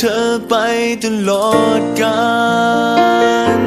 เธอไปตลอดกาล